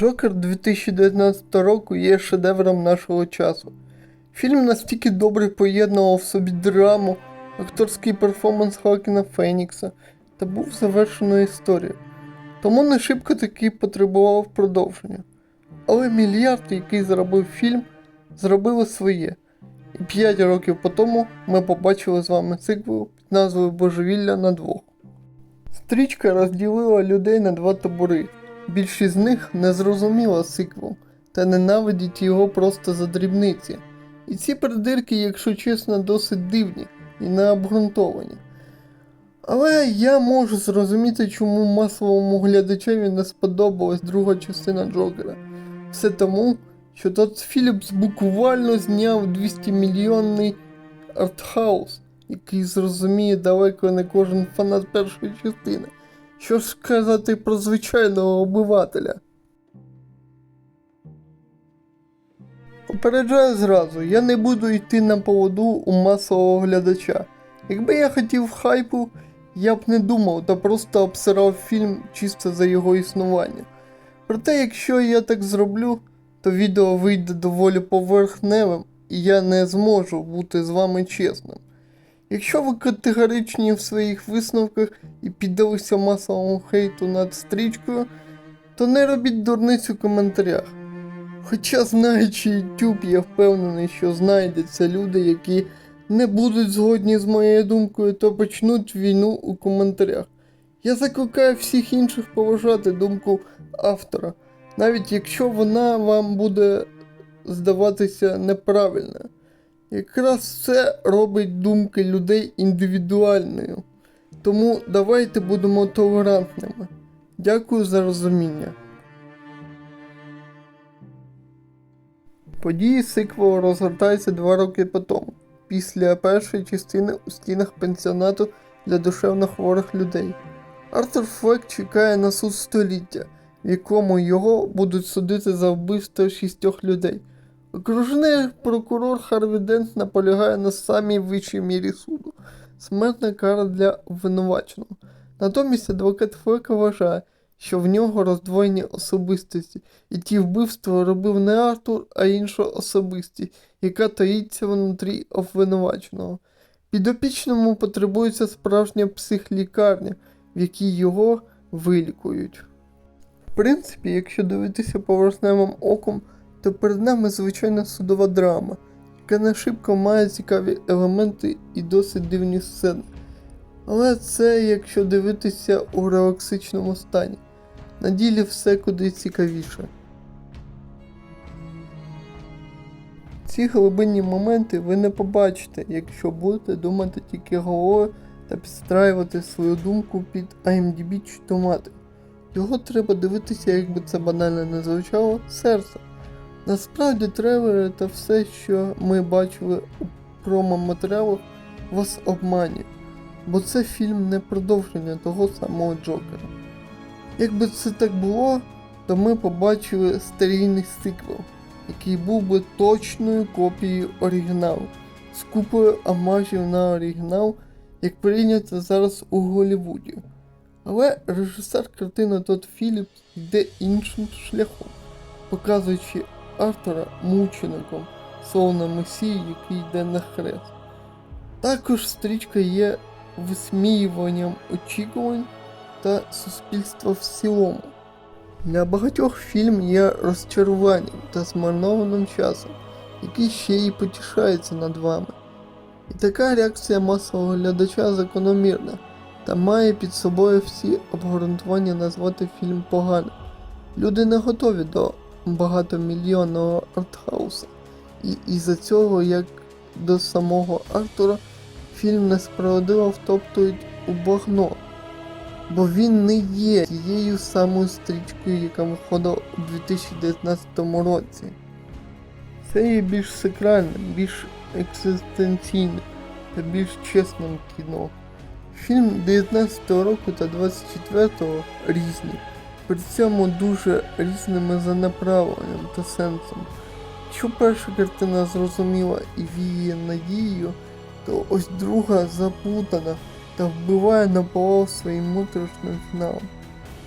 Джокер 2019 року є шедевром нашого часу. Фільм настільки добре поєднував в собі драму, акторський перформанс Хакіна Фенікса та був завершеною історією. Тому не шибко таки потребував продовження. Але мільярд, який зробив фільм, зробили своє. І 5 років по тому ми побачили з вами цикл під назвою Божевілля на двох. Стрічка розділила людей на два табори. Більшість з них не зрозуміла сиквел та ненавидять його просто за дрібниці. І ці придирки, якщо чесно, досить дивні і необґрунтовані. Але я можу зрозуміти, чому масовому глядачеві не сподобалась друга частина Джокера. Все тому, що Тодд Філіпс буквально зняв 200 мільйонний артхаус, який зрозуміє далеко не кожен фанат першої частини. Що ж сказати про звичайного обивателя? Попереджаю зразу, я не буду йти на поводу у масового глядача. Якби я хотів хайпу, я б не думав та просто обсирав фільм чисто за його існування. Проте, якщо я так зроблю, то відео вийде доволі поверхневим, і я не зможу бути з вами чесним. Якщо ви категоричні в своїх висновках і піддалися масовому хейту над стрічкою, то не робіть дурниць у коментарях. Хоча, знаючи YouTube, я впевнений, що знайдуться люди, які не будуть згодні з моєю думкою, то почнуть війну у коментарях. Я закликаю всіх інших поважати думку автора, навіть якщо вона вам буде здаватися неправильною. Якраз це робить думки людей індивідуальною. Тому давайте будемо толерантними. Дякую за розуміння. Події сиквелу розгортаються два роки по тому, після першої частини у стінах пенсіонату для душевно хворих людей. Артур Флек чекає на суд століття, в якому його будуть судити за вбивство шістьох людей. Окружний прокурор Харві Дент наполягає на самій вищій мірі суду смертна кара для обвинуваченого. Натомість адвокат Флека вважає, що в нього роздвоєні особистості, і ті вбивства робив не Артур, а інша особистість, яка таїться внутрі обвинуваченого. Підопічному потребується справжня психлікарня, в якій його вилікують. В принципі, якщо дивитися поверхневим оком, то перед нами звичайна судова драма, яка не шибко має цікаві елементи і досить дивні сцени. Але це якщо дивитися у релаксичному стані. На ділі все куди цікавіше. Ці глибинні моменти ви не побачите, якщо будете думати тільки головою та підстраювати свою думку під IMDb чи томати. Його треба дивитися, як би це банально не звучало, серцем. Насправді трейлери та все, що ми бачили у промо-матеріалах, вас обманює, бо це фільм не продовження того самого Джокера. Якби це так було, то ми побачили старійний сиквел, який був би точною копією оригіналу, з купою амажів на оригінал, як прийнято зараз у Голлівуді. Але режисер картини Тодд Філіпс йде іншим шляхом, показуючи автора мучеником, словно месії, який йде на хрест. Також стрічка є висміюванням очікувань та суспільства в цілому. Для багатьох фільм є розчаруванням та змарнованим часом, який ще й потішається над вами. І така реакція масового глядача закономірна та має під собою всі обґрунтування назвати фільм поганим. Люди не готові до багатомільйонного артхауса, і із-за цього, як до самого Артура, фільм несправедливо втоптують у багно, бо він не є тією самою стрічкою, яка виходила у 2019 році. Це є більш сакральним, більш екзистенційним та більш чесним кіно. Фільм 19 року та 24-го різні, при цьому дуже різними за направленням та сенсом. Якщо перша картина зрозуміла і віє надією, то ось друга заплутана та вбиває наповал своїм моторошним фіналом.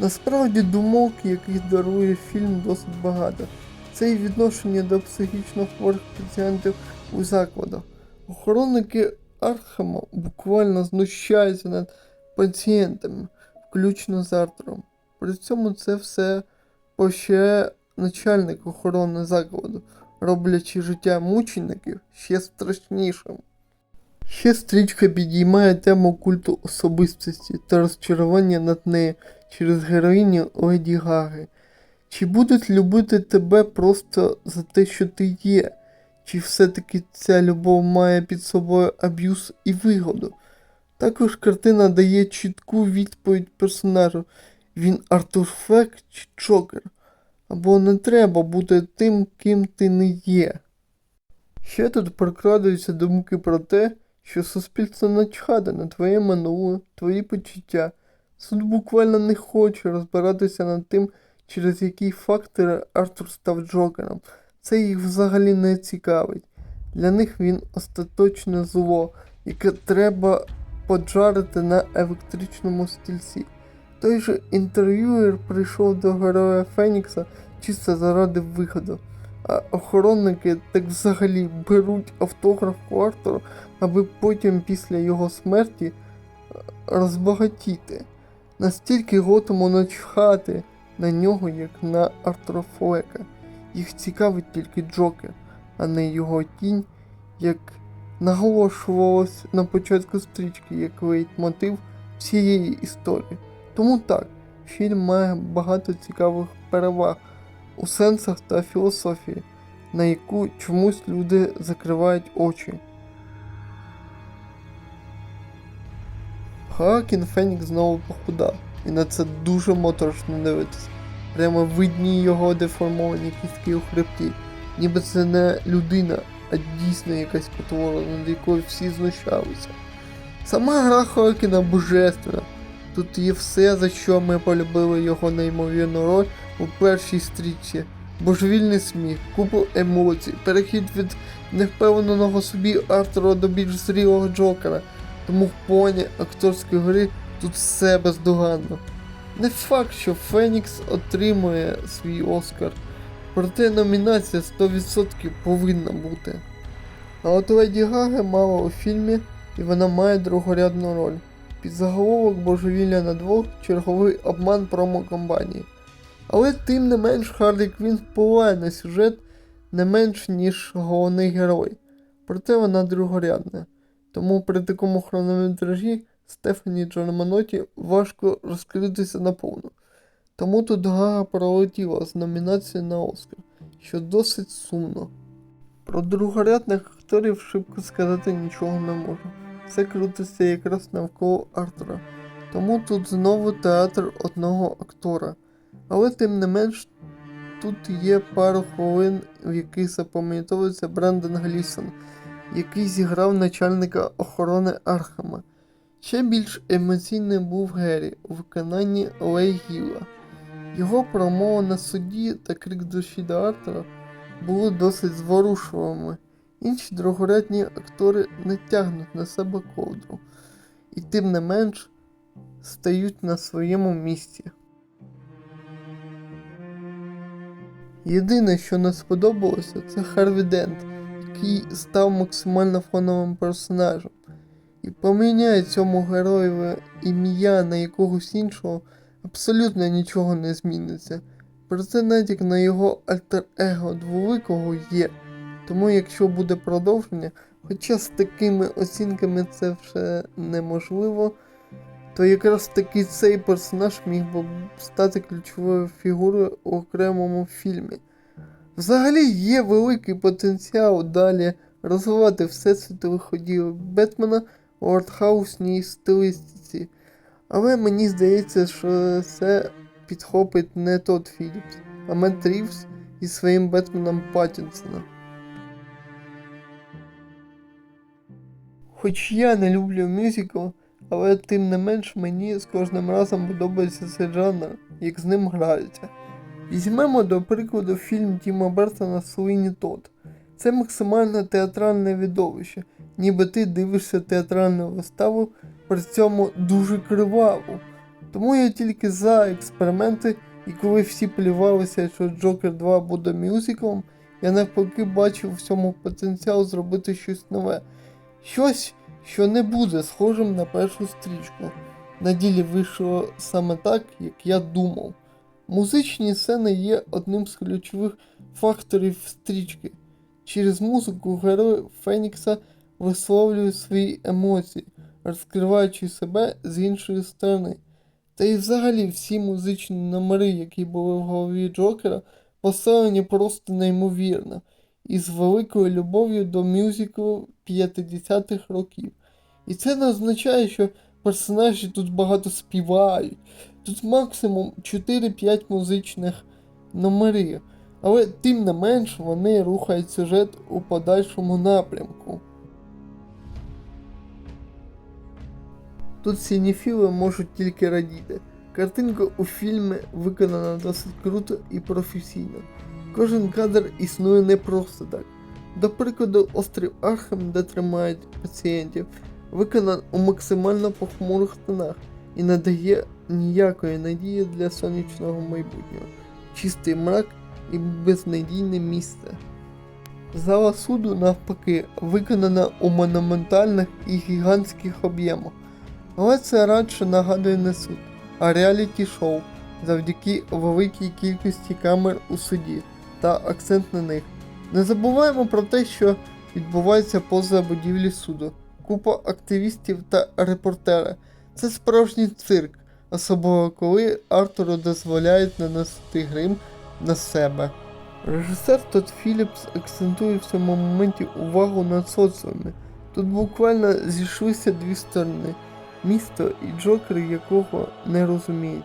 Насправді думок, яких дарує фільм, досить багато. Це і відношення до психічно хворих пацієнтів у закладах. Охоронники Архема буквально знущаються над пацієнтами, включно з Артуром. При цьому це все пощає начальник охорони закладу, роблячи життя мучеників ще страшнішим. Ще стрічка підіймає тему культу особистості та розчарування над нею через героїню Леді Гаги. Чи будуть любити тебе просто за те, що ти є? Чи все-таки ця любов має під собою аб'юз і вигоду? Також картина дає чітку відповідь персонажу. Він Артур Флек чи Джокер? Або не треба бути тим, ким ти не є. Ще тут прокрадуються думки про те, що суспільство начхане на твоє минуле, твої почуття. Суд буквально не хоче розбиратися над тим, через які фактори Артур став Джокером. Це їх взагалі не цікавить. Для них він остаточне зло, яке треба поджарити на електричному стільці. Той же інтерв'юер прийшов до героя Фенікса чисто заради виходу, а охоронники так взагалі беруть автограф у Артура, аби потім після його смерті е, розбагатіти. Настільки готому начхати на нього, як на Артура Флека. Їх цікавить тільки Джокер, а не його тінь, як наголошувалось на початку стрічки як лейтмотив всієї історії. Тому так, фільм має багато цікавих переваг у сенсах та філософії, на яку чомусь люди закривають очі. Хоакін Фенікс знову похудав, і на це дуже моторошно дивитися. Прямо видні його деформовані кістки у хребті, ніби це не людина, а дійсно якась потвора, над якою всі знущалися. Сама гра Хоакіна божественна. Тут є все, за що ми полюбили його неймовірну роль у першій стрічці. Божевільний сміх, купу емоцій, перехід від невпевненого собі Артура до більш зрілого Джокера. Тому в плані акторської гри тут все бездоганно. Не факт, що Фенікс отримує свій Оскар, проте номінація 100% повинна бути. А от Леді Гага мала у фільмі, і вона має другорядну роль. Під заголовок божевілля на двох черговий обман промо-компанії. Але тим не менш Харлі Квін впливає на сюжет не менш, ніж головний герой. Проте вона другорядна. Тому при такому хронометражі Стефані Джерманоті важко розкритися наповну. Тому тут Гага пролетіла з номінацією на Оскар, що досить сумно. Про другорядних акторів шибко сказати нічого не можу. Все крутиться якраз навколо Артура. Тому тут знову театр одного актора. Але тим не менш, тут є пару хвилин, в яких запам'ятовується Брендон Глісон, який зіграв начальника охорони Архама. Ще більш емоційним був Геррі у виконанні Лей Гіла. Його промова на суді та крик душі до Артура були досить зворушливими. Інші другорядні актори не тягнуть на себе ковдру, і тим не менш стають на своєму місці. Єдине, що не сподобалося, це Харві Дент, який став максимально фоновим персонажем. І поміняє цьому героєве ім'я на якогось іншого, абсолютно нічого не зміниться. Проте натяк на його альтер-его двовикого є. Тому якщо буде продовження, хоча з такими оцінками це вже неможливо, то якраз таки цей персонаж міг би стати ключовою фігурою у окремому фільмі. Взагалі є великий потенціал далі розвивати всесвітових ходів Бетмена у артхаусній стилістиці. Але мені здається, що це підхопить не Тодд Філіпс, а Мет Рівс із своїм Бетменом Паттінсона. Хоч я не люблю мюзикл, але тим не менш мені з кожним разом подобається цей жанр, як з ним граються. Візьмемо до прикладу фільм Тіма Бертона Суїні Тод. Це максимально театральне відовище, ніби ти дивишся театральну виставу, при цьому дуже криваву. Тому я тільки за експерименти, і коли всі плювалися, що Джокер 2 буде мюзиклом, я навпаки бачив в цьому потенціал зробити щось нове. Щось, що не буде схожим на першу стрічку. На ділі вийшло саме так, як я думав. Музичні сцени є одним з ключових факторів стрічки. Через музику герой Фенікса висловлює свої емоції, розкриваючи себе з іншої сторони. Та й взагалі всі музичні номери, які були в голові Джокера, поставлені просто неймовірно, і з великою любов'ю до мюзиклу 50-х років. І це не означає, що персонажі тут багато співають. Тут максимум 4-5 музичних номерів, але тим не менш вони рухають сюжет у подальшому напрямку. Тут сініфіли можуть тільки радіти. Картинка у фільмі виконана досить круто і професійно. Кожен кадр існує не просто так. До прикладу, острів Архем, де тримають пацієнтів, виконан у максимально похмурих тонах і не дає ніякої надії для сонячного майбутнього. Чистий мрак і безнадійне місце. Зала суду, навпаки, виконана у монументальних і гігантських об'ємах. Але це радше нагадує не суд, а реаліті-шоу завдяки великій кількості камер у суді та акцент на них. Не забуваємо про те, що відбувається поза будівлі суду. Купа активістів та репортери. Це справжній цирк, особливо коли Артуру дозволяють наносити грим на себе. Режисер Тодд Філіпс акцентує в цьому моменті увагу на соціумі. Тут буквально зійшлися дві сторони місто і Джокер, якого не розуміють.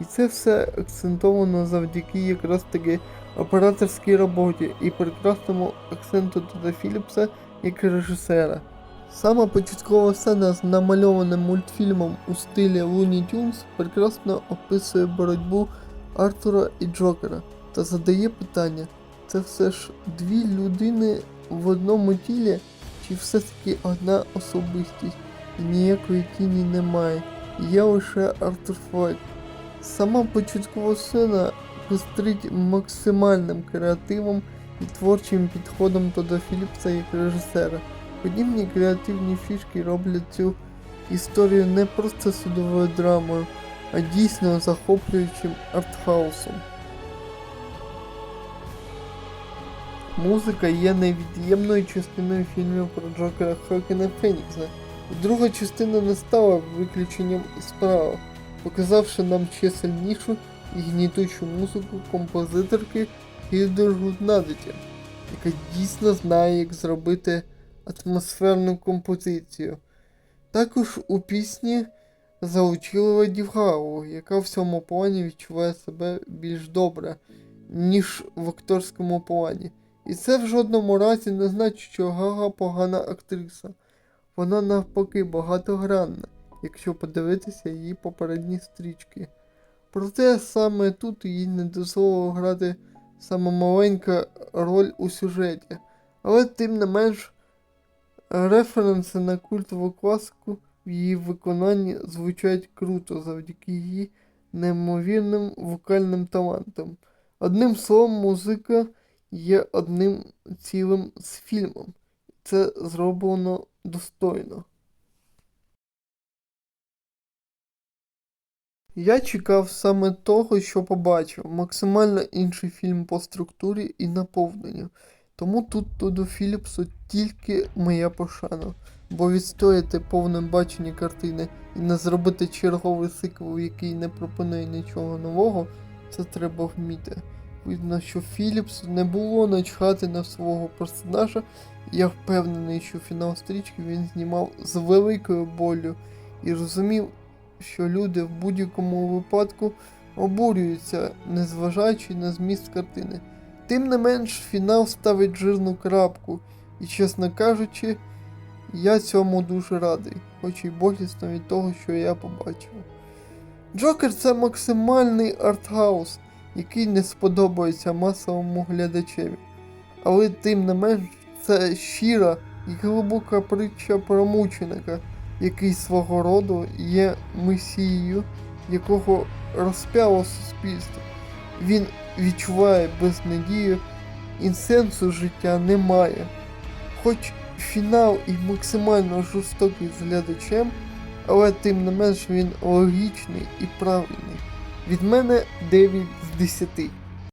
І це все акцентовано завдяки якраз таки операторській роботі і прекрасному акценту Тода Філіпса як режисера. Сама початкова сцена з намальованим мультфільмом у стилі Looney Tunes прекрасно описує боротьбу Артура і Джокера та задає питання: це все ж дві людини в одному тілі, чи все-таки одна особистість? і ніякої тіні немає. Є лише Артур Флек. Сама початкова сцена пестрить максимальним креативом і творчим підходом Тода Філіпса як режисера. Подібні креативні фішки роблять цю історію не просто судовою драмою, а дійсно захоплюючим артхаусом. Музика є невід'ємною частиною фільмів про Джокера Хокена Фенікса. Друга частина не стала виключенням із правил, показавши нам ще сильнішу і гнітучу музику композиторки Хільдер Надиті, яка дійсно знає, як зробити атмосферну композицію. Також у пісні залучили Леді Гагу, яка в цьому плані відчуває себе більш добре, ніж в акторському плані. І це в жодному разі не значить, що Гага погана актриса. Вона навпаки багатогранна, якщо подивитися її попередні стрічки. Проте саме тут їй не дозволило грати саме маленька роль у сюжеті. Але тим не менш референси на культову класику в її виконанні звучать круто завдяки її неймовірним вокальним талантам. Одним словом, музика є одним цілим з фільмом. Це зроблено достойно. Я чекав саме того, що побачив. Максимально інший фільм по структурі і наповненню. Тому тут Тоду Філіпсу тільки моя пошана. Бо відстояти повне бачення картини і не зробити черговий сиквел, який не пропонує нічого нового, це треба вміти. Видно, що Філіпсу не було начхати на свого персонажа, я впевнений, що фінал стрічки він знімав з великою болю і розумів, що люди в будь-якому випадку обурюються, незважаючи на зміст картини. Тим не менш, фінал ставить жирну крапку, і, чесно кажучи, я цьому дуже радий, хоч і болісно від того, що я побачив. Джокер це максимальний артхаус, який не сподобається масовому глядачеві. Але тим не менш, це щира і глибока притча про мученика, який свого роду є месією якого розп'яло суспільство. Він відчуває безнадію і сенсу життя немає. Хоч фінал і максимально жорстокий з глядачем, але тим не менш він логічний і правильний. Від мене 9 з 10.